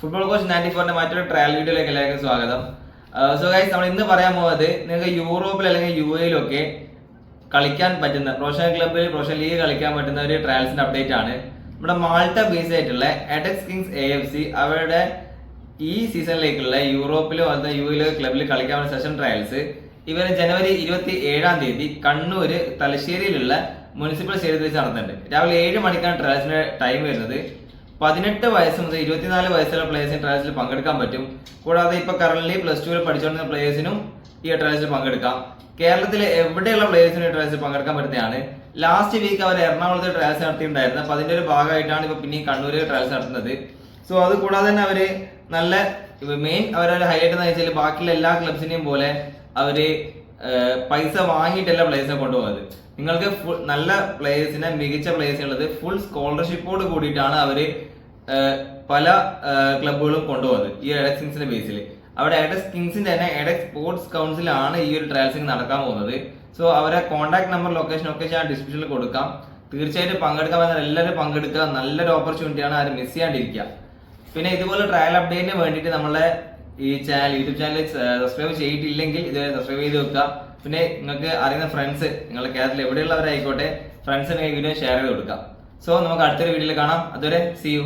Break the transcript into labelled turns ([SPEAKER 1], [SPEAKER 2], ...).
[SPEAKER 1] Football coach ninety ഫോറിന്റെ മറ്റൊരു trial വീഡിയോയിലേക്ക് എല്ലാവർക്കും സ്വാഗതം. സോ ഗൈസ് നമ്മൾ ഇന്ന് പറയാൻ പോകുന്നത് നിങ്ങൾക്ക് യൂറോപ്പിൽ അല്ലെങ്കിൽ യു എയിലൊക്കെ കളിക്കാൻ പറ്റുന്ന പ്രൊഫഷണൽ ക്ലബ്ബിൽ പ്രൊഫഷണൽ ലീഗ് കളിക്കാൻ പറ്റുന്ന ഒരു ട്രയൽസിന്റെ അപ്ഡേറ്റ് ആണ്. നമ്മുടെ മാൾട്ട ബേസ് ആയിട്ടുള്ള Edux Kings A F C അവരുടെ ഈ സീസണിലേക്കുള്ള യൂറോപ്പിലോ അതുപോലെ യു എയിലോ ക്ലബിൽ കളിക്കാൻ പറ്റുന്ന സെഷൻ ട്രയൽസ് ഇവർ ജനുവരി ഇരുപത്തി ഏഴാം തീയതി കണ്ണൂര് തലശ്ശേരിയിലുള്ള മുനിസിപ്പൽ സ്റ്റേഡിയത്തിൽ വെച്ച് രാവിലെ ഏഴ് മണിക്കാണ് ട്രയൽസിന്റെ ടൈം വരുന്നത്. പതിനെട്ട് വയസ്സ് മുതൽ ഇരുപത്തിനാല് വയസ്സുള്ള പ്ലേയേഴ്സിന് ട്രയൽസിൽ പങ്കെടുക്കാൻ പറ്റും. കൂടാതെ ഇപ്പൊ കറന്റ് പ്ലസ് ടുവിൽ പഠിച്ചുകൊണ്ടിരുന്ന പ്ലേയേഴ്സിനും ഈ ട്രയൽസിൽ പങ്കെടുക്കാം. കേരളത്തിലെ എവിടെയുള്ള പ്ലേയേഴ്സിന് ട്രയൽസിൽ പങ്കെടുക്കാൻ പറ്റുന്നതാണ്. ലാസ്റ്റ് വീക്ക് അവർ എറണാകുളത്ത് ട്രയൽസ് നടത്തിയിട്ടുണ്ടായിരുന്നു. അപ്പൊ അതിന്റെ ഒരു ഭാഗമായിട്ടാണ് ഇപ്പൊ പിന്നെ കണ്ണൂരിൽ ട്രയൽസ് നടത്തുന്നത്. സോ അത് കൂടാതെ തന്നെ അവർ നല്ല മെയിൻ അവരൊരു ഹൈലൈറ്റ് എന്ന് വെച്ചാൽ ബാക്കിയുള്ള എല്ലാ ക്ലബ്സിനെയും പോലെ അവർ പൈസ വാങ്ങിയിട്ടല്ല പ്ലേയേഴ്സിനെ കൊണ്ടുപോകുന്നത്. നിങ്ങൾക്ക് ഫുൾ- നല്ല പ്ലേയേഴ്സിനെ മികച്ച പ്ലേയേഴ്സിനുള്ളത് ഫുൾ സ്കോളർഷിപ്പോട് കൂടിയിട്ടാണ് അവർ പല ക്ലബുകളും കൊണ്ടുപോകുന്നത് ഈ എഡക്സ് കിങ്സിന്റെ ബേസിൽ അവിടെ എഡക്സ് കിങ്സിന്റെ തന്നെ എഡക്സ് സ്പോർട്സ് കൗൺസിലാണ് ഈ ഒരു ട്രയൽസിങ് നടക്കാൻ പോകുന്നത്. സോ അവരെ കോൺടാക്ട് നമ്പർ ലൊക്കേഷൻ ഒക്കെ ഞാൻ ഡിസ്ക്രിപ്ഷനിൽ കൊടുക്കാം. തീർച്ചയായിട്ടും പങ്കെടുക്കാൻ എല്ലാവരും പങ്കെടുക്കുക. നല്ലൊരു ഓപ്പർച്യൂണിറ്റിയാണ് ആരും മിസ് ചെയ്യാണ്ടിരിക്കുക. പിന്നെ ഇതുപോലെ ട്രയൽ അപ്ഡേറ്റിന് വേണ്ടിയിട്ട് നമ്മളെ ഈ ചാനൽ യൂട്യൂബ് ചാനൽ സബ്സ്ക്രൈബ് ചെയ്തിട്ടില്ലെങ്കിൽ ഇത് സബ്സ്ക്രൈബ് ചെയ്ത് വെക്കുക. പിന്നെ നിങ്ങൾക്ക് അറിയുന്ന ഫ്രണ്ട്സ് നിങ്ങളുടെ കേരളത്തിൽ എവിടെയുള്ളവരായിക്കോട്ടെ ഫ്രണ്ട്സിന് ഈ വീഡിയോ ഷെയർ ചെയ്ത് കൊടുക്കുക. സോ നമുക്ക് അടുത്തൊരു വീഡിയോയിൽ കാണാം. അതുവരെ സി യു